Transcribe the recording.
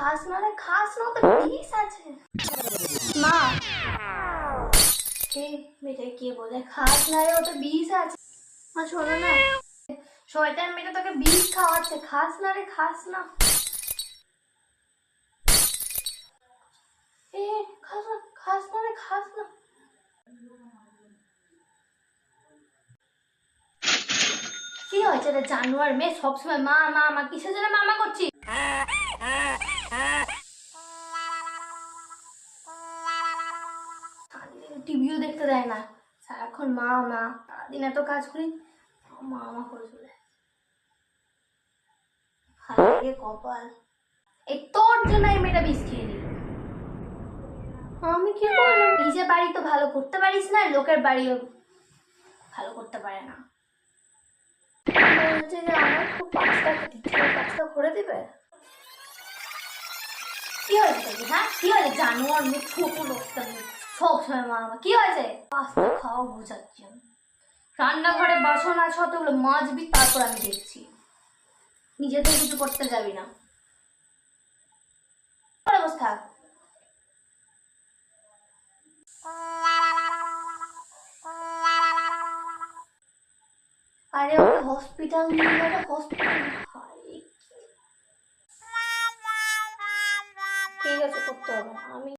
খাস না রে খাস না তো বিষ আছে মা কে মেয়েটা কে বলে খাস না রে ও তো বিষ আছে মা শোনো না শয়তান মেয়েটা তোকে বিষ খাওয়াচ্ছে খাস না রে খাস না এ খাস না খাস না রে খাস না কি হয়েছে রে জানোয়ার মেয়ে সবসময় মা মা মা কিসের জন্য মামা করছি টিভিও দেখতে দেয় না। সারাক্ষণ মা মা। সারাদিন এত কাজ করি মা মা করে চলে কপাল। এই তোর জন্য এই মেয়েটা বিষ খেয়ে নিল। আমি কি করলাম নিজের বাড়ি তো ভালো করতে পারিস না, লোকের বাড়িও ভালো করতে পারে না। বলছে যে আমার খুব পাঁচটা দিচ্ছে পাঁচটা করে দিবে। কি হয়েছে হ্যাঁ? কি হয়েছে? জানোয়ার মুখ ছোট লোকটা মুখ সব সময় মা আমার। কি হয়েছে? পাস্তা খাওয়া বোঝাচ্ছি রান্নাঘরে বাসন আছে, অতগুলো মাজবি তারপর আমি দেখছি। নিজেদের কিছু করতে যাবি না। অবস্থা? আরে ওকে হসপিটাল নিয়ে গেলে হসপিটাল ঠিক আছে, করতে হবে আমি